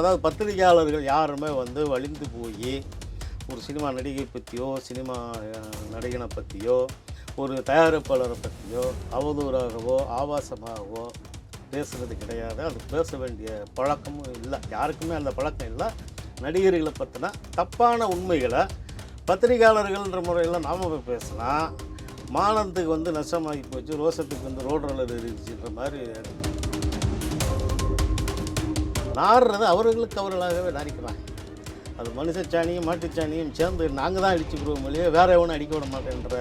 அதாவது பத்திரிகையாளர்கள் யாருமே வந்து வலிந்து போய் ஒரு சினிமா நடிகை பற்றியோ சினிமா நடிகனை பற்றியோ ஒரு தயாரிப்பாளரை பற்றியோ அவதூறாகவோ ஆபாசமாகவோ பேசுகிறது கிடையாது. அது பேச வேண்டிய பழக்கமும் இல்லை. யாருக்குமே அந்த பழக்கம் இல்லை. நடிகர்களை பற்றின தப்பான உண்மைகளை பத்திரிகையாளர்கள்ன்ற முறையில் நாம் போய் பேசினா மானத்துக்கு வந்து நஷ்டமாகி போச்சு ரோசத்துக்கு வந்து ரோடு ரோலர் இருந்துச்சுன்ற மாதிரி நாடுறதை அவர்களுக்கு அவர்களாகவே நாரிக்கிறாங்க அது மனுஷச்சாணியும் மாட்டுச்சாணியும் சேர்ந்து நாங்கள் தான் அடிச்சுக்கிறோம் இல்லையே? வேற எவனும் அடிக்க விட மாட்டேன்ற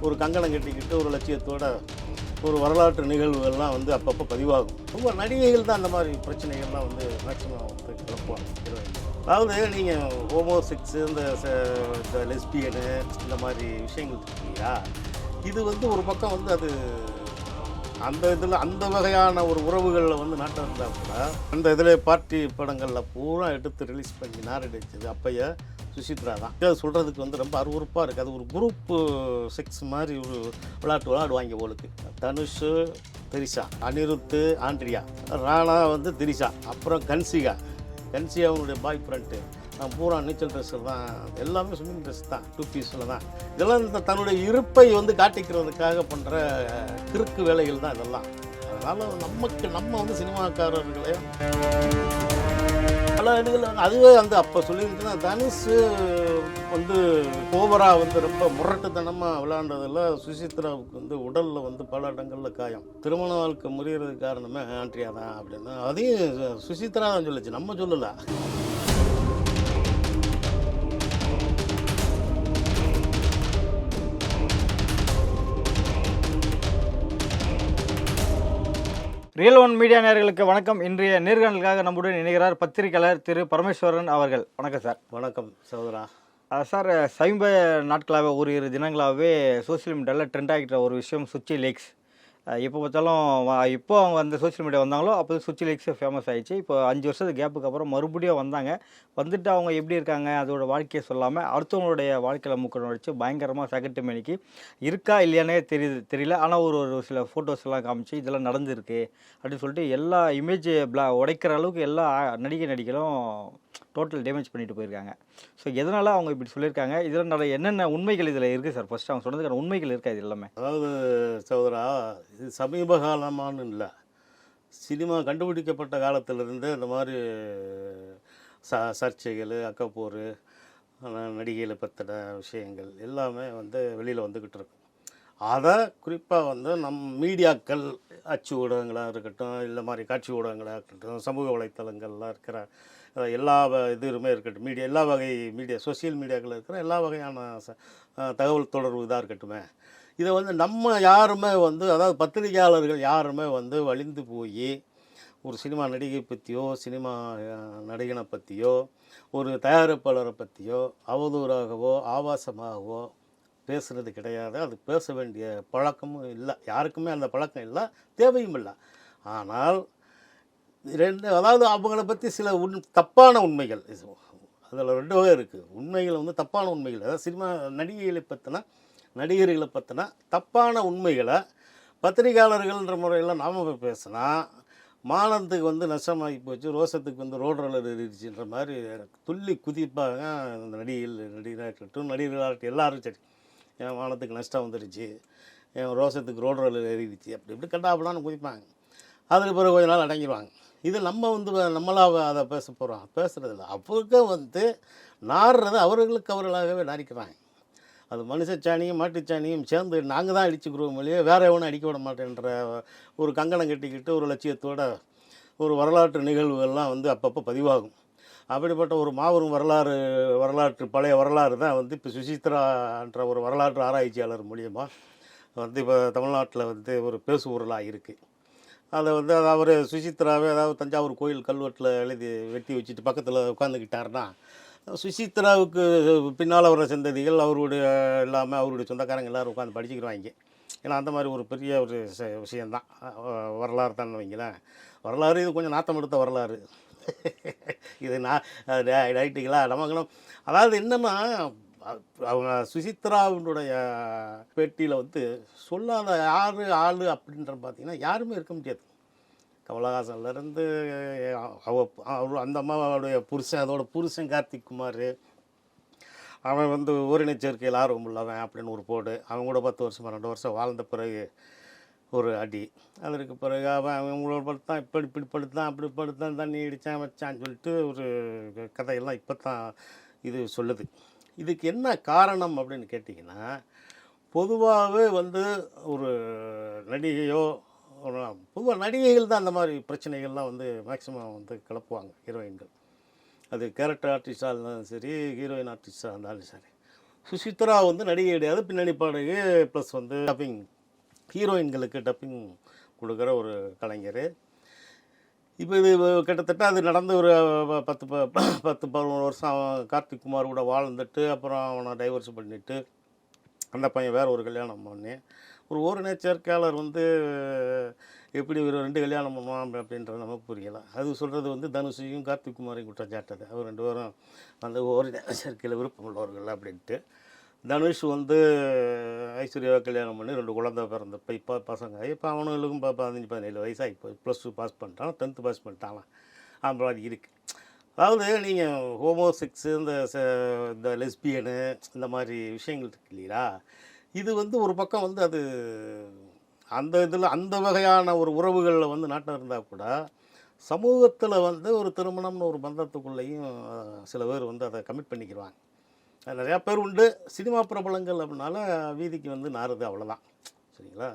ஒரு கங்கணம் கட்டிக்கிட்டு ஒரு லட்சியத்தோட ஒரு வரலாற்று நிகழ்வுகள்லாம் வந்து அப்பப்போ பதிவாகும். ரொம்ப நடிகைகள் தான் அந்த மாதிரி பிரச்சனைகள்லாம் வந்து மேக்ஸிமம் வந்து கிளப்புவாங்க. அதாவது நீங்கள் ஹோமோசெக்ஸு இந்த ச- இந்த லெஸ்பியனு இந்த மாதிரி விஷயங்கள் இருக்கு இல்லையா? இது வந்து ஒரு பக்கம் வந்து அது அந்த இதில் அந்த வகையான ஒரு உறவுகளில் வந்து நாட்டம் இருந்தால் கூட அந்த இதில் பார்ட்டி படங்களில் பூரா எடுத்து ரிலீஸ் பண்ணி நாரடிச்சது அப்பைய சுசித்ரா தான். அது சொல்கிறதுக்கு வந்து ரொம்ப அருவருப்பாக இருக்குது அது ஒரு குரூப்பு செக்ஸ் மாதிரி ஒரு விளையாட்டு விளையாடுவாங்க போலுக்கு. தனுஷ் திரிஷா அனிருத்து ஆண்ட்ரியா. ராணா வந்து திரிஷா அப்புறம் கன்சிகா. கன்சிகாவுடைய பாய் ஃப்ரெண்டு பூரா நீச்சல் ட்ரெஸ்ஸு தான் எல்லாமே ஸ்விம்மிங் ட்ரெஸ் தான் டூ பீஸில் தான். இதெல்லாம் இந்த தன்னுடைய இருப்பை வந்து காட்டிக்கிறதுக்காக பண்ணுற கிறுக்கு வேலைகள் தான் இதெல்லாம். அதனால் நமக்கு நம்ம வந்து சினிமாக்காரர்களே. பல இதுகள் வந்து அதுவே வந்து அப்போ சொல்லியிருந்துச்சுன்னா தனுஷ் வந்து ஓவராக வந்து ரொம்ப முரட்டுத்தனமாக விளையாண்டதில் சுசித்ராவுக்கு வந்து உடலில் வந்து பல இடங்களில் காயம். திருமண வாழ்க்கை முறியறதுக்கு காரணமே ஆண்ட்ரியா தான் அப்படின்னு. அதையும் சுசித்ரா தான் சொல்லுச்சு நம்ம சொல்லலை. ரியல் ஒன் மீடியா நேயர்களுக்கு வணக்கம். இன்றைய நேர்காணலுக்காக நம்முடன் இணைகிறார் பத்திரிகையாளர் திரு பரமேஸ்வரன் அவர்கள். வணக்கம் சார். வணக்கம் சகோதரா. அஹ் சார் சமீப நாட்களாகவே ஒரு இரு தினங்களாகவே சோஷியல் மீடியாவில் ட்ரெண்ட் ஆகிட்ட ஒரு விஷயம் சுச்சி லேக்ஸ். எப்போ பார்த்தாலும் இப்போ அவங்க அந்த சோஷியல் மீடியா வந்தாங்களோ அப்போ சுச்சி லேக்ஸ் ஃபேமஸ் ஆயிடுச்சு. இப்போ அஞ்சு வருஷத்துக்கு கேப்புக்கு அப்புறம் மறுபடியும் வந்தாங்க. வந்துட்டு அவங்க எப்படி இருக்காங்க அதோட வாழ்க்கையை சொல்லாமல் அடுத்தவங்களுடைய வாழ்க்கையில் மூக்க நுழைச்சு பயங்கரமாக சகட்டு மணிக்கு இருக்கா இல்லையானே தெரியுது தெரியல. ஆனால் ஒரு ஒரு சில ஃபோட்டோஸ்லாம் காமிச்சு இதெல்லாம் நடந்திருக்கு. அப்படின்னு சொல்லிட்டு எல்லா இமேஜ் பிளா உடைக்கிற அளவுக்கு எல்லா நடிகை நடிகளும் டோட்டல் டேமேஜ் பண்ணிட்டு போயிருக்காங்க. ஸோ எதனால் அவங்க இப்படி சொல்லியிருக்காங்க? இதில் நட என்னென்ன உண்மைகள் இதில் இருக்குது சார் ஃபர்ஸ்ட் அவங்க சொன்னதுக்கான உண்மைகள் இருக்கா இது எல்லாமே? அதாவது சகோதரா இது சமீப காலமானு இல்லை. சினிமா கண்டுபிடிக்கப்பட்ட காலத்திலிருந்து இந்த மாதிரி ச சர்ச்சைகள் அக்கப்போர் நடிகைகளை பற்றின விஷயங்கள் எல்லாமே வந்து வெளியில் வந்துக்கிட்டு இருக்கும் அதை குறிப்பாக வந்து நம் மீடியாக்கள் அச்சு ஊடகங்களாக இருக்கட்டும் இல்லை மாதிரி காட்சி ஊடகங்களாக இருக்கட்டும் சமூக வலைத்தளங்கள்லாம் இருக்கிற எல்லா வ- இதுவுமே இருக்கட்டும். மீடியா எல்லா வகை மீடியா சோஷியல் மீடியாக்கள் இருக்கிற எல்லா வகையான ச- தகவல் தொடர்பு இதாக இருக்கட்டுமே. இதை வந்து நம்ம யாருமே வந்து அதாவது பத்திரிகையாளர்கள் யாருமே வந்து வலிந்து போய் ஒரு சினிமா நடிகை பற்றியோ சினிமா நடிகனை பற்றியோ ஒரு தயாரிப்பாளரை பற்றியோ அவதூறாகவோ ஆபாசமாகவோ பேசுகிறது கிடையாது. அது பேச வேண்டிய பழக்கமும் இல்லை. யாருக்குமே அந்த பழக்கம் இல்லை தேவையும் இல்லை. ஆனால் ரெண்டு அதாவது அவங்கள பற்றி சில உண் தப்பான உண்மைகள். அதில் ரெண்டு வகை இருக்குது உண்மைகள் வந்து தப்பான உண்மைகள். அதாவது சினிமா நடிகைகளை பற்றினா நடிகர்களை பற்றினா தப்பான உண்மைகளை பத்திரிகையாளர்கள்ன்ற முறையில் நாம் போய் பேசினா மானத்துக்கு வந்து நஷ்டமாகி போச்சு ரோசத்துக்கு வந்து ரோடு ரோலர் இருந்துச்சுன்ற மாதிரி துள்ளி குதிப்பாங்க அந்த நடிகைகள் நடிகராக இருக்கட்டும் நடிகர்களாக இருக்கட்டும் எல்லாரும் சரி. என் வானத்துக்கு நஷ்டம் வந்துருச்சு என் ரோசத்துக்கு ரோடு ரோலர் ஏறிடுச்சு அப்படி இப்படி கண்டாப்படான்னு குதிப்பாங்க. அதுக்கு பிறகு கொஞ்ச நாள் அடங்கிடுவாங்க. இது நம்ம வந்து நம்மளாக அதை பேச போகிறோம் பேசுகிறதில்ல அவருக்கு வந்து நாடுறது அவர்களுக்கு அவர்களாகவே நாரிக்கிறாங்க. அது மனுஷச்சாணியும் மாட்டுச்சாணியும் சேர்ந்து நாங்கள் தான் அடிச்சுக்கிறோம் இல்லையே? வேற எவனும் அடிக்க விட மாட்டேன்ற ஒரு கங்கணம் கட்டிக்கிட்டு ஒரு லட்சியத்தோட ஒரு வரலாற்று நிகழ்வுகள்லாம் வந்து அப்பப்போ பதிவாகும். அப்படிப்பட்ட ஒரு மாபெரும் வரலாறு வரலாற்று பழைய வரலாறு தான் வந்து இப்போ சுசித்ரான்ற ஒரு வரலாற்று ஆராய்ச்சியாளர் மூலியமாக வந்து இப்போ தமிழ்நாட்டில் வந்து ஒரு பேசுபொருளாக இருக்குது அதை வந்து அவர் சுசித்ராவே அதாவது தஞ்சாவூர் கோயில் கல்வெட்டில் எழுதி வெட்டி வச்சுட்டு பக்கத்தில் உட்காந்துக்கிட்டாருன்னா சுசித்ராவுக்கு பின்னால் வர சந்ததிகள் அவருடைய எல்லாமே அவருடைய சொந்தக்காரங்க எல்லோரும் உட்காந்து படிச்சுக்கிறாங்க ஏன்னா அந்த மாதிரி ஒரு பெரிய ஒரு ச- விஷயந்தான் வரலாறு தான் வைங்களேன். வரலாறு இது கொஞ்சம் நாத்தம் எடுத்த வரலாறு. இது நான் ரைட்டுங்களா நமக்கு அதாவது என்னென்னா அவங்க சுசித்ராவினுடைய பேட்டியில் வந்து சொல்லாத யார் ஆள் அப்படின்ற பார்த்தீங்கன்னா யாருமே இருக்க முடியாது. கமலஹாசன்லேருந்து அவ அவர் அந்த அம்மாவோடைய புருஷன் அதோட புருஷன் கார்த்திக் குமார். அவன் வந்து ஓரினச் சேர்க்கையில் ஆர்வம் உள்ளவன் அப்படின்னு ஒரு போடு. அவன் கூட பத்து வருஷம் ரெண்டு வருஷம் வாழ்ந்த பிறகு ஒரு அடி. அதற்கு பிறகு அவன் அவங்களோட படுத்தான் இப்படி இப்படி படுத்தான் அப்படி படுத்தான் தண்ணி அடித்தான் வச்சான்னு சொல்லிட்டு ஒரு கதையெல்லாம் இப்போ தான் இது சொல்லுது. இதுக்கு என்ன காரணம் அப்படின்னு கேட்டிங்கன்னா பொதுவாகவே வந்து ஒரு நடிகையோ ஒரு பொதுவாக நடிகைகள் தான் அந்த மாதிரி பிரச்சனைகள்லாம் வந்து மேக்ஸிமம் வந்து கிளப்புவாங்க ஹீரோயின்கள் அது கேரக்டர் ஆர்டிஸ்டாக இருந்தாலும் சரி ஹீரோயின் ஆர்டிஸ்டாக இருந்தாலும் சரி. சுசித்ரா வந்து நடிகை கிடையாது பின்னணி பாடகி ப்ளஸ் வந்து டப்பிங் ஹீரோயின்களுக்கு டப்பிங் கொடுக்குற ஒரு கலைஞர். இப்போ இது கிட்டத்தட்ட அது நடந்து ஒரு பத்து ப- பத்து பதினோரு வருஷம் அவன் கார்த்திக் குமார் கூட வாழ்ந்துட்டு அப்புறம் அவனை டைவர்ஸ் பண்ணிவிட்டு அந்த பையன் வேறு ஒரு கல்யாணம் பண்ணி ஒரு ஒரு நேச்சர்காலர் வந்து எப்படி ஒரு ரெண்டு கல்யாணம் பண்ணுவான் அப்படின்றது நமக்கு புரியலை. அது சொல்கிறது வந்து தனுஷையும் கார்த்திக் குமாரையும் குற்றச்சாட்டது அவர் ரெண்டு பேரும் அந்த ஒரு நேச்சர்க்கையில் விருப்பம் உள்ளவர்கள் அப்படின்ட்டு. தனுஷ் வந்து ஐஸ்வர்யாவை கல்யாணம் பண்ணி ரெண்டு குழந்தை பிறந்த இப்போ இப்போ பசங்க. இப்போ அவனுங்களுக்கும் இப்போ பதினஞ்சு பதினேழு வயசாகி போய் ப்ளஸ் டூ பாஸ் பண்ணிட்டான். டென்த்து பாஸ் பண்ணிட்டான் அப்புறம் இருக்குது அதாவது நீங்கள் ஹோமோசெக்ஸு இந்த ச- இந்த லெஸ்பியனு இந்த மாதிரி விஷயங்கள் இருக்கு இல்லையா? இது வந்து ஒரு பக்கம் வந்து அது அந்த இதில் அந்த வகையான ஒரு உறவுகளில் வந்து நாட்டம் இருந்தால் கூட சமூகத்தில் வந்து ஒரு திருமணம்னு ஒரு பந்தத்துக்குள்ளேயும் சில பேர் வந்து அதை கமிட் பண்ணிக்கிறாங்க நிறையா பேர் உண்டு. சினிமா பிரபலங்கள் அப்படின்னால வீதிக்கு வந்து நாறுது அவ்வளோதான் சரிங்களா?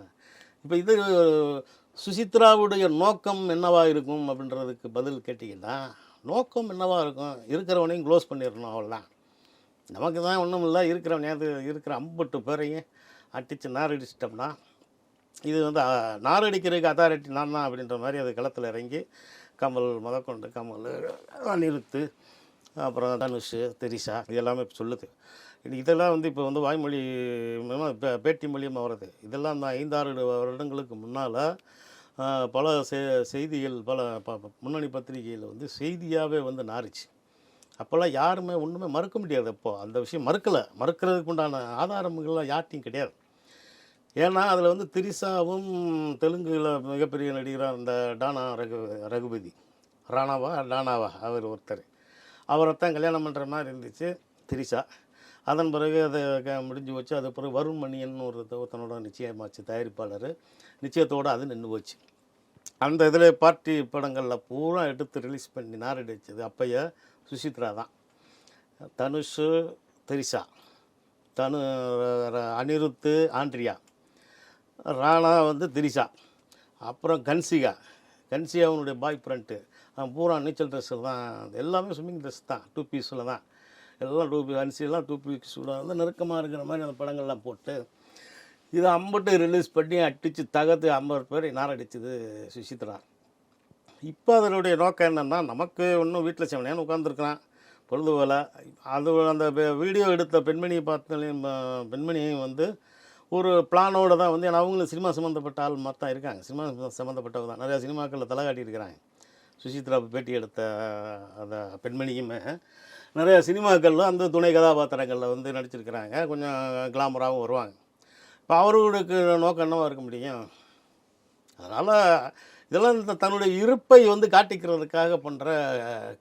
இப்போ இது சுசித்ராவுடைய நோக்கம் என்னவாக இருக்கும் அப்படின்றதுக்கு பதில் கேட்டிங்கன்னா நோக்கம் என்னவாக இருக்கும்? இருக்கிறவனையும் க்ளோஸ் பண்ணிடணும் அவ்வளோதான் நமக்கு தான் ஒன்றும் இல்லை இருக்கிறவனே அது இருக்கிற அம்பட்டு பேரையும் அடித்து நாரடிச்சிட்டோம்னா இது வந்து நாரடிக்கிறதுக்கு அத்தாரிட்டி நான் தான் அப்படின்ற மாதிரி அது களத்தில் இறங்கி கமல் முதற்கொண்டு கமல் அனிருத்து அப்புறம் தனுஷ் தெரிஷா இது எல்லாமே சொல்லுது. இதெல்லாம் வந்து இப்போ வந்து வாய்மொழி மூலமா இப்போ பேட்டி மூலியமாக வருது இதெல்லாம் அந்த ஐந்தாறு வருடங்களுக்கு முன்னால் பல செ செய்திகள் பல ப முன்னணி பத்திரிகையில் வந்து செய்தியாகவே வந்து நாரிச்சு அப்போல்லாம் யாருமே ஒன்றுமே மறுக்க முடியாது அப்போது அந்த விஷயம் மறுக்கலை. மறுக்கிறதுக்கு உண்டான ஆதாரங்கள்லாம் யார்ட்டையும் கிடையாது. ஏன்னா அதில் வந்து திரிசாவும் தெலுங்குல மிகப்பெரிய நடிகராக அந்த டானா ரகு ரகுபதி. ராணாவா? டானாவா? அவர் ஒருத்தர். அவரைத்தான் கல்யாணம் பண்ணுற மாதிரி இருந்துச்சு திரிசா அதன் பிறகு அதை முடிஞ்சு வச்சு அது பிறகு வருண் மணியன் ஒரு ஒருத்தனோட நிச்சயமாச்சு தயாரிப்பாளர். நிச்சயத்தோடு அது நின்று போச்சு. அந்த இதில் பார்ட்டி படங்களில் பூரா எடுத்து ரிலீஸ் பண்ணி நாரடிச்சது அப்பைய சுசித்ரா தான். தனுஷ் திரிஷா. தனு அனிருத்து ஆண்ட்ரியா. ராணா வந்து திரிஷா. அப்புறம் கன்சிகா. கன்சிகா அவனுடைய பாய் ஃப்ரெண்ட்டு பூரா நீச்சல் ட்ரெஸ்ஸில் தான் எல்லாமே ஸ்விம்மிங் ட்ரெஸ் தான் டூ பீஸில் தான். எல்லாம் டூ பீ அரிசியெல்லாம் டூ பீஸில் வந்து நெருக்கமாக இருக்கிற மாதிரி அந்த படங்கள்லாம் போட்டு இதை அம்பட்டு ரிலீஸ் பண்ணி அடித்து தகர்த்து ஐம்பது பேர் நாரடிச்சது சுசித்ரா இப்போ அதனுடைய நோக்கம் என்னென்னா நமக்கு ஒன்றும் வீட்டில் செவனேன்னு உட்காந்துருக்குறான் பொழுது போல அது அந்த வீடியோ எடுத்த பெண்மணியை பார்த்தாலையும் பெண்மணியையும் பெண்மணியும் வந்து ஒரு பிளானோடு தான் வந்து ஏன்னா அவங்களும் சினிமா சம்மந்தப்பட்ட ஆள் மாதிரி தான் இருக்காங்க. சினிமா சம்மந்தப்பட்டவங்க தான். நிறையா சினிமாக்களில் தலை காட்டியிருக்கிறாங்க. சுசித்ரா பேட்டி எடுத்த அந்த பெண்மணியுமே நிறைய சினிமாக்களில் அந்த துணை கதாபாத்திரங்களில் வந்து நடிச்சிருக்கிறாங்க. கொஞ்சம் கிளாமராகவும் வருவாங்க. இப்போ அவர்களுக்கு நோக்கம் என்னவாக இருக்க முடியும்? அதனால் இதெல்லாம் இந்த தன்னுடைய இருப்பை வந்து காட்டிக்கிறதுக்காக பண்ணுற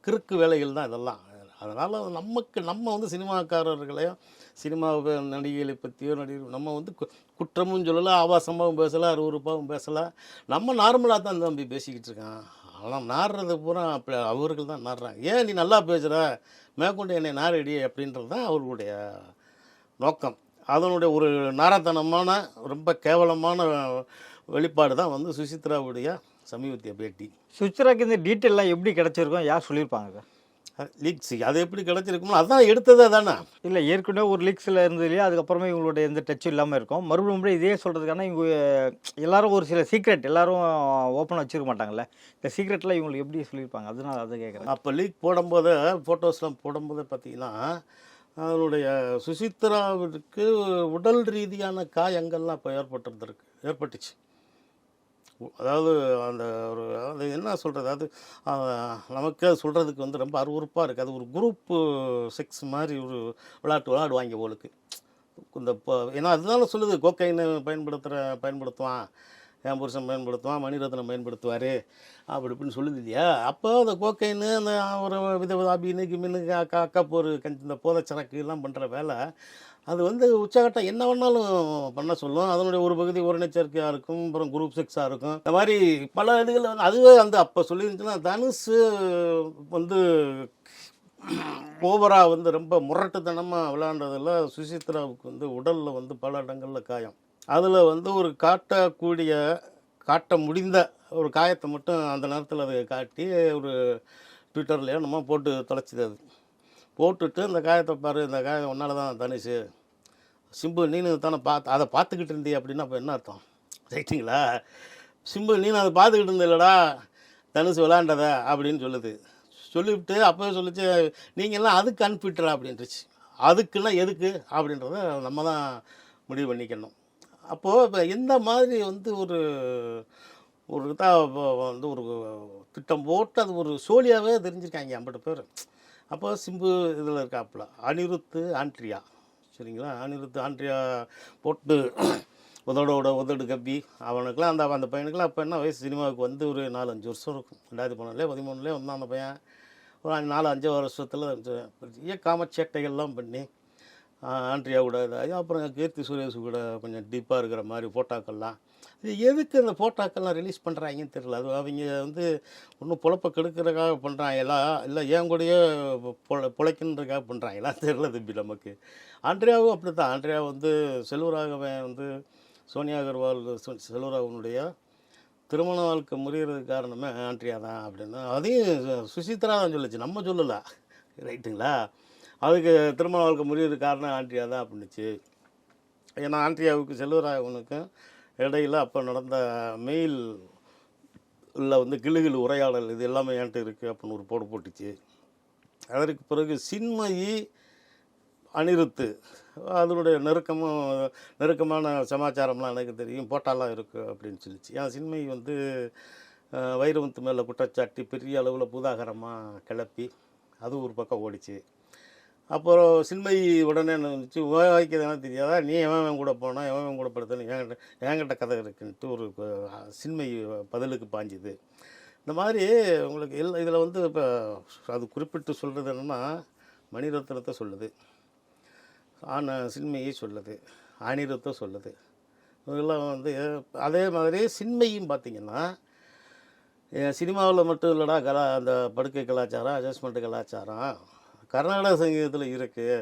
கிறுக்கு வேலைகள் தான் இதெல்லாம். அதனால் நமக்கு நம்ம வந்து சினிமாக்காரர்களையும் சினிமா நடிகைகளை பற்றியோ நடிகர் நம்ம வந்து கு- குற்றமும் சொல்லலை ஆபாசமாகவும் பேசலை அறுவறுப்பாகவும் பேசலை. நம்ம நார்மலாக தான் தம்பி பேசிக்கிட்டு இருக்கான். ஆனால் நாடுறது பூரா அப்போ அவர்கள் தான் நாடுறாங்க ஏன் நீ நல்லா பேசுகிற மேற்கொண்டு என்னை நாரடி அப்படின்றது தான் அவர்களுடைய நோக்கம். அதனுடைய ஒரு நாரத்தனமான ரொம்ப கேவலமான வெளிப்பாடு தான் வந்து சுசித்ராவுடைய சமீபத்திய பேட்டி. சுசித்ராக்கு இந்த டீட்டெயிலாம் எப்படி கிடச்சிருக்கோம்? யார் சொல்லியிருப்பாங்க? சார் லீக்ஸ் அது எப்படி கிடச்சிருக்குமோ அதான் எடுத்ததே தானே. இல்லை ஏற்கனவே ஒரு லீக்ஸில் இருந்தது இல்லையா? அதுக்கப்புறமா இவங்களுடைய எந்த டச்சும் இல்லாமல் இருக்கும். மறுபடியும் இதே சொல்கிறதுக்கான இவங்க எல்லாரும் ஒரு சில சீக்ரெட் எல்லாரும் ஓப்பனாக வச்சிருக்க மாட்டாங்கல்ல. இந்த சீக்ரெட்லாம் இவங்களுக்கு எப்படி சொல்லியிருப்பாங்க? அதனால அதை கேட்குறேன் அப்போ லீக் போடும்போது ஃபோட்டோஸ்லாம் போடும்போது பார்த்தீங்கன்னா அதனுடைய சுசித்ராவிற்கு உடல் ரீதியான காயங்கள்லாம் இப்போ ஏற்பட்டிருந்திருக்கு ஏற்பட்டுச்சு. அதாவது அந்த ஒரு அது என்ன சொல்கிறது அது நமக்கு அது சொல்கிறதுக்கு வந்து ரொம்ப அருவருப்பாக இருக்குது அது ஒரு குரூப்பு செக்ஸ் மாதிரி ஒரு விளையாட்டு விளையாடுவாங்க போலுக்கு இந்த இப்போ ஏன்னா அதுதானே சொல்லுது. கோக்கைன்னு பயன்படுத்துகிற பயன்படுத்துவான். என் புருஷன் பயன்படுத்துவான். மணிரத்னம் பயன்படுத்துவார். அப்படி இப்படின்னு சொல்லுது இல்லையா? அப்போ அந்த கோக்கைன்னு அந்த ஒரு வித வித அபின்னு கிமின்னு அக்கா அக்கா போர் கஞ்சி இந்த போதை சரக்கு எல்லாம் பண்ணுற வேலை அது வந்து உச்சகட்டம் என்ன வேணாலும் பண்ண சொல்லும். அதனுடைய ஒரு பகுதி ஒருணைச்சேர்க்கையாக இருக்கும் அப்புறம் குரூப் செக்ஸாக இருக்கும். இந்த மாதிரி பல இதுகள் வந்து அதுவே வந்து அப்போ சொல்லியிருந்துச்சுன்னா தனுஷு வந்து ஓவராக வந்து ரொம்ப முரட்டுத்தனமாக விளையாண்டதில் சுசித்ராவுக்கு வந்து உடலில் வந்து பல இடங்களில் காயம். அதில் வந்து ஒரு காட்டக்கூடிய காட்ட முடிந்த ஒரு காயத்தை மட்டும் அந்த நேரத்தில் அதை காட்டி ஒரு ட்விட்டர்லையோ நம்ம போட்டு தொலைச்சிது அது. போட்டுட்டு இந்த காயத்தை பாரு இந்த காயம் உன்னால தான் தனுஷு சிம்பு நீனு தானே பார்த்து அதை பார்த்துக்கிட்டு இருந்தீ அப்படின்னா அப்போ என்ன அர்த்தம்? ரைட்டுங்களா சிம்பு நீனு அதை பார்த்துக்கிட்டு இருந்தீங்களடா தனுஷ் விளாண்டத அப்படின்னு சொல்லுது. சொல்லிவிட்டு அப்போ சொல்லிச்சு நீங்கள்லாம் அதுக்கு அனுப்பிட்டுறா அப்படின்ட்டுச்சு அதுக்குன்னா எதுக்கு அப்படின்றத நம்ம தான் முடிவு பண்ணிக்கணும். அப்போது இப்போ இந்த மாதிரி வந்து ஒரு ஒரு இதாக வந்து ஒரு திட்டம் போட்டு அது ஒரு சோழியாகவே தெரிஞ்சிருக்காங்க ஐம்பது பேர். அப்போ சிம்பு இதில் இருக்காப்புல. அனிருத்து ஆண்ட்ரியா. சரிங்களா? அனிருத்து ஆண்ட்ரியா போட்டு உதடோட உதடு கப்பி அவனுக்குலாம் அந்த அந்த பையனுக்குலாம் அப்போ என்ன வயசு? சினிமாவுக்கு வந்து ஒரு நாலஞ்சு வருஷம் இருக்கும். ரெண்டாயிரத்தி பன்னெண்டுலேயே பதிமூணுலேயே வந்தான் அந்த பையன். ஒரு நாலு அஞ்சு வருஷத்தில் பெரிய காமச்சேட்டைகள்லாம் பண்ணி ஆண்ட்ரியா கூட இதாகி அப்புறம் கீர்த்தி சுரேஷ் கூட கொஞ்சம் டீப்பாக இருக்கிற மாதிரி ஃபோட்டோக்கள்லாம் இது எதுக்கு இந்த ஃபோட்டோக்கெல்லாம் ரிலீஸ் பண்ணுறாங்கன்னு தெரியல. அது அவங்க வந்து ஒன்றும் பொழப்ப கெடுக்கிறதுக்காக பண்ணுறாங்களா இல்லை ஏன் கூடயே பொழ பொழைக்கணுன்றதுக்காக பண்ணுறாங்களா தெரில தம்பி நமக்கு. ஆண்ட்ரியாவும் அப்படி தான் ஆண்ட்ரியா வந்து செல்வராகவன் வந்து சோனியா அகர்வால் செல்வராகவனுடைய திருமண வாழ்க்கை முறியறதுக்கு காரணமே ஆண்ட்ரியா தான் அப்படின்னு. அதையும் சு- சுசித்ரா தான் சொல்லுச்சு. நம்ம சொல்லலை. ரைட்டுங்களா? அதுக்கு திருமண வாழ்க்கை முறியறதுக்கு காரணம் ஆண்ட்ரியா தான் அப்படின்னுச்சு. ஏன்னா ஆண்ட்ரியாவுக்கு செல்வராகவனுக்கும் இடையில அப்போ நடந்த மெயில் இல்லை வந்து கிளுகிளு உரையாடல் இது எல்லாமே என்கிட்ட இருக்குது அப்படின்னு ஒரு போடு போட்டுச்சு. அதற்கு பிறகு சின்மயி அனிருத்து அதனுடைய நெருக்கமும் நெருக்கமான சமாச்சாரம்லாம் எனக்கு தெரியும். போட்டாலாம் இருக்குது அப்படின்னு சொல்லிச்சு. ஏன் சின்மை வந்து அஹ், மேலே குற்றச்சாட்டி பெரிய அளவில் பூதாகரமாக கிளப்பி அது ஒரு பக்கம் ஓடிச்சு. அப்புறம் சின்மயி உடனே என்ன வந்துச்சு வைக்கிறதுனா தெரியாதா? நீ எவன் கூட போனா எவன் கூட படுத்தணும் என்கிட்ட என்கிட்ட கதை இருக்குன்ட்டு ஒரு சின்மை சின்மயி பதிலுக்கு பாஞ்சுது. இந்த மாதிரி உங்களுக்கு எல் இதில் வந்து இப்போ அது குறிப்பிட்டு சொல்கிறது என்னென்னா மணிரத்னத்தை சொல்லுது. ஆன சின்மையை சொல்லுது ஆணிரத்தை சொல்லுது. இதெல்லாம் வந்து அதே மாதிரி சின்மையும் பார்த்திங்கன்னா சினிமாவில் மட்டும் இல்லைடா கலா அந்த படுக்கை கலாச்சாரம் அட்ஜஸ்ட்மெண்ட்டு கலாச்சாரம் கர்நாடக சங்கீதத்தில் இருக்குது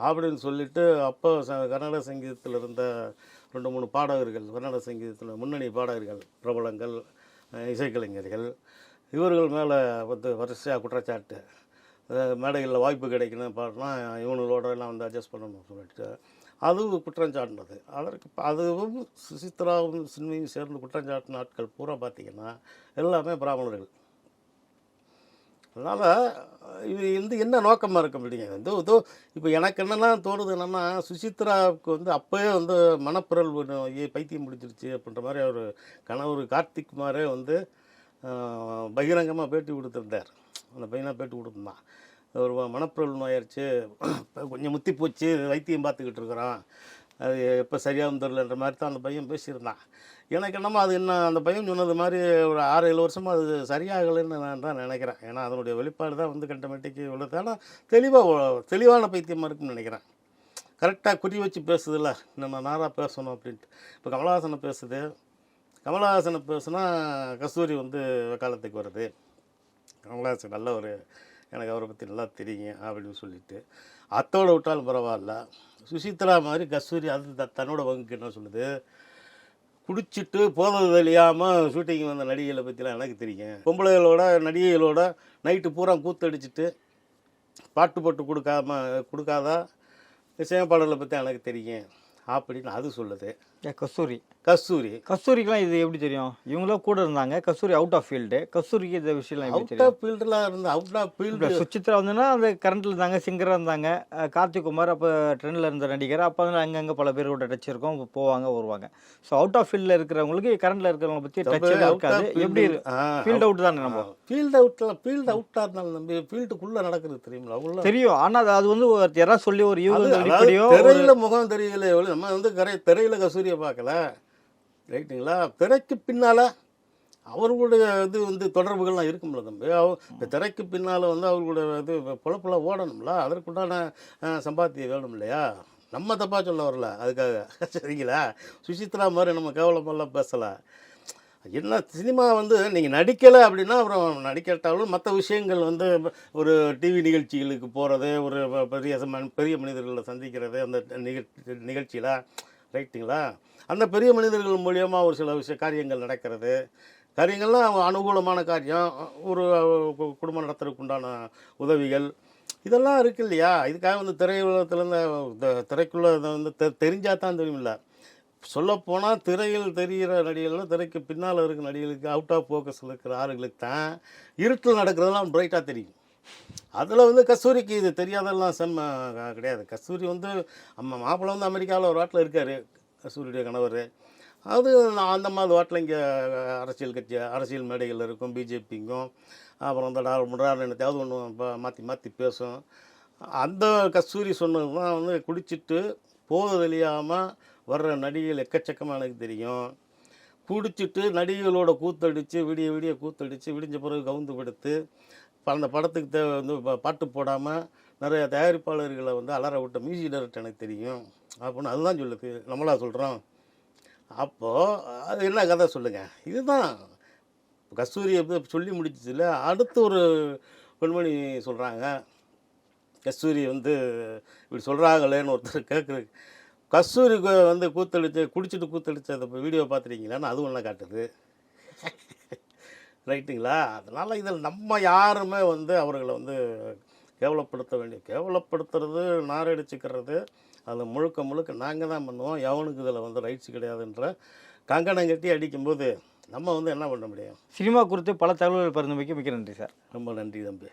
அப்படின்னு சொல்லிட்டு அப்போ ச கர்நாடக சங்கீதத்தில் இருந்த ரெண்டு மூணு பாடகர்கள் கர்நாடக சங்கீதத்தில் முன்னணி பாடகர்கள் பிரபலங்கள் இசைக்கலைஞர்கள் இவர்கள் மேலே வந்து வரிசையாக குற்றச்சாட்டு. அதாவது மேடைகளில் வாய்ப்பு கிடைக்கணும் பாருனா இவங்களோட எல்லாம் வந்து அட்ஜஸ்ட் பண்ணணும் சொல்லிட்டு. அதுவும் குற்றம் சாட்டினது. அதற்கு அதுவும் சுசித்ராவும் சின்மையும் சேர்ந்து குற்றம் சாட்டின ஆட்கள் பூரா பார்த்திங்கன்னா எல்லாமே பிராமணர்கள். அதனால் இது வந்து என்ன நோக்கமாக இருக்க முடியும் வந்து இதோ இப்போ எனக்கு என்னெல்லாம் தோணுது என்னென்னா சுசித்ராவுக்கு வந்து அப்போயே வந்து மனப்பிரல் நோய் பைத்தியம் பிடிச்சிருச்சு அப்படின்ற மாதிரி அவர் கணவர் கார்த்திக் குமாரே வந்து பகிரங்கமாக பேட்டி கொடுத்துருந்தார். அந்த பையனாக பேட்டி கொடுத்துருந்தான் ஒரு மனப்பிறழ்வு நோயாயிருச்சு கொஞ்சம் முத்தி போச்சு வைத்தியம் பார்த்துக்கிட்டு இருக்கிறான். அது எப்போ சரியாகும் தெரிலன்ற மாதிரி தான் அந்த பையன் பேசியிருந்தான். எனக்கு என்னமோ அது என்ன அந்த பையன் சொன்னது மாதிரி ஒரு ஆறு ஏழு வருஷமாக அது சரியாகலைன்னு நான் தான் நினைக்கிறேன். ஏன்னா அதனுடைய வெளிப்பாடு தான் வந்து கண்டமேட்டிக்கு உள்ளது. ஆனால் தெளிவாக தெளிவான பைத்தியமாக இருக்குன்னு நினைக்கிறேன். கரெக்டாக குறி வச்சு பேசுதில்ல நம்ம நாராக பேசணும் அப்படின்ட்டு. இப்போ கமலஹாசனை பேசுது. கமலஹாசனை பேசுனா கஸ்தூரி வந்து வக்காலத்துக்கு வருது. கமலஹாசன் நல்ல ஒரு எனக்கு அவரை பற்றி நல்லா தெரியுங்க அப்படின்னு சொல்லிட்டு. அத்தோட விட்டாலும் பரவாயில்ல. சுசித்ரா மாதிரி கஸ்தூரி அது த- தன்னோட வகுக்கு என்ன சொல்லுது? குடிச்சிட்டு போதது தெரியாமல் ஷூட்டிங் வந்த நடிகைகளை பற்றிலாம் எனக்கு தெரியும். பொம்பளைகளோட நடிகைகளோட நைட்டு பூரா கூத்தடிச்சிட்டு பாட்டு போட்டு கொடுக்காம கொடுக்காதா இசையப்பாடலை பற்றி எனக்கு தெரியும். அப்படின்னு அது சொல்லுது. கஸ்தூரி கஸ்தூரி கஸ்தூரிக்கெலாம் இது எப்படி தெரியும்? இவங்களும் கூட இருந்தாங்க. கஸ்தூரி அவுட் ஆஃப் ஃபீல்டு கஸ்தூரிக்கு இந்த விஷயம்லாம் எப்படி அவுட் தெரியும்? ஆஃப் ஃபீல்டெலாம் இருந்து அவுட் ஆஃப் ஃபீல்டு சுச்சித்ரா வந்துன்னா அந்த கரண்ட்டில் இருந்தாங்க சிங்கராக இருந்தாங்க. கார்த்திக் குமார் அப்போ ட்ரெண்டில் இருந்த நடிகர். அப்போ வந்து அங்கங்கே பல பேரோட டச் இருக்கும். போவாங்க வருவாங்க. ஸோ அவுட் ஆஃப் ஃபீல்டில் இருக்கிறவங்களுக்கு கரண்ட்டில் இருக்கிறவங்க பற்றி டச் இருக்காது. எப்படி ஃபீல்ட் அவுட் தானே நம்ம? ஃபீல்ட் அவுட்ல ஃபீல்ட் அவுட்டாக இருந்தாலும் நம்பி ஃபீல்டுக்குள்ளே நடக்குது தெரியுங்களா உள்ள தெரியும். ஆனால் அது வந்து ஒரு யாராவது சொல்லி ஒரு வெளிப்படையோ திரையில முகம் தெரியல நம்ம வந்து கரை திரையில கஸ்தூரியை பார்க்கல. ரைட்டுங்களா? திரைக்கு பின்னால் அவர்களுடைய இது வந்து தொடர்புகள்லாம் இருக்கும்ல தம்பி. அவ- திரைக்கு பின்னால் வந்து அவர்களுடைய இது பொழப்பெல்லாம் ஓடணும்ல. அதற்குண்டான சம்பாத்தியம் வேணும் இல்லையா? நம்ம தப்பாக சொல்ல வரல. அதுக்காக. சரிங்களா? சுசித்ரா மாதிரி நம்ம கேவலமெல்லாம் பேசலை. என்ன சினிமா வந்து நீங்கள் நடிக்கலை அப்படின்னா அப்புறம் நடிக்கட்டாலும் மற்ற விஷயங்கள் வந்து ஒரு டிவி நிகழ்ச்சிகளுக்கு போகிறது ஒரு பெரிய பெரிய மனிதர்களை சந்திக்கிறது அந்த நிகழ்ச்சி நிகழ்ச்சியில் ரைட்டுங்களா? அந்த பெரிய மனிதர்கள் மூலியமாக ஒரு சில விஷய காரியங்கள் நடக்கிறது. காரியங்கள்லாம் அனுகூலமான காரியம் ஒரு கு- குடும்பம் நடத்துறதுக்கு உண்டான உதவிகள். இதெல்லாம் இருக்கு இல்லையா? இதுக்காக வந்து திரையுலகத்துலேருந்து திரைக்குள்ளே இதை வந்து தெ தெரிஞ்சால் தான் தெரியுமில்ல சொல்லப்போனால் திரையில் தெரிகிற நடிகர்கள் திரைக்கு பின்னால் இருக்கிற நடிகர்களுக்கு அவுட் ஆஃப் ஃபோக்கஸில் இருக்கிற ஆளுகளுக்கு தான் இருட்டில் நடக்கிறதெல்லாம் பிரைட்டாக தெரியும். அதில் வந்து கஸ்தூரிக்கு இது தெரியாதெல்லாம் செம்ம கிடையாது. கஸ்தூரி வந்து நம்ம மாப்பிள்ளை வந்து அமெரிக்காவில் ஒரு வாட்டில் இருக்கார் கஸ்தூரியுடைய கணவர். அது நான் அந்த மாதிரி வாட்டில் இங்கே அரசியல் கட்சி அரசியல் மேடைகள் இருக்கும் பிஜேபிக்கும் அப்புறம் அந்த முடார் என்னத்தையாவது ஒன்று மாற்றி மாற்றி பேசும். அந்த கஸ்தூரி சொன்னது தான் வந்து குடிச்சிட்டு போக தெரியாமல் வர்ற நடிகைகள் எக்கச்சக்கமாக எனக்கு தெரியும். குடிச்சிட்டு நடிகைகளோட கூத்தடிச்சு விடிய விடிய கூத்தடிச்சு விடிஞ்ச பிறகு கவுந்து படுத்து அந்த படத்துக்கு தேவை வந்து பாட்டு போடாமல் நிறைய தயாரிப்பாளர்களை வந்து அலற விட்ட மியூசிக் டைரக்டர் எனக்கு தெரியும். அப்படின்னு அதுதான் சொல்லுது. நம்மளா சொல்கிறோம் அப்போது அது என்ன கதை சொல்லுங்கள் இதுதான். கஸ்தூரி சொல்லி முடிச்சதில் அடுத்து ஒரு பெண்மணி சொல்கிறாங்க கஸ்தூரி வந்து இப்படி சொல்கிறாங்களேன்னு ஒருத்தர் கேட்குறது கஸ்தூரி வந்து கூத்தடிச்சு குடிச்சிட்டு கூத்தடித்த வீடியோ பார்த்துருக்கீங்களான்னு அதுவும் என்ன காட்டுது? ரைட்டுங்களா? அதனால் இதில் நம்ம யாருமே வந்து அவர்களை வந்து கேவலப்படுத்த வேண்டிய கேவலப்படுத்துறது நாரடிச்சுக்கிறது அதில் முழுக்க முழுக்க நாங்கள் தான் பண்ணுவோம். எவனுக்கு இதில் வந்து ரைட்ஸ் கிடையாதுன்ற கங்கணம் கட்டி அடிக்கும்போது நம்ம வந்து என்ன பண்ண முடியும்? சினிமா குறித்து பல தகவல்கள் பரிந்துரைக்கு மிக்க நன்றி சார். ரொம்ப நன்றி தம்பி.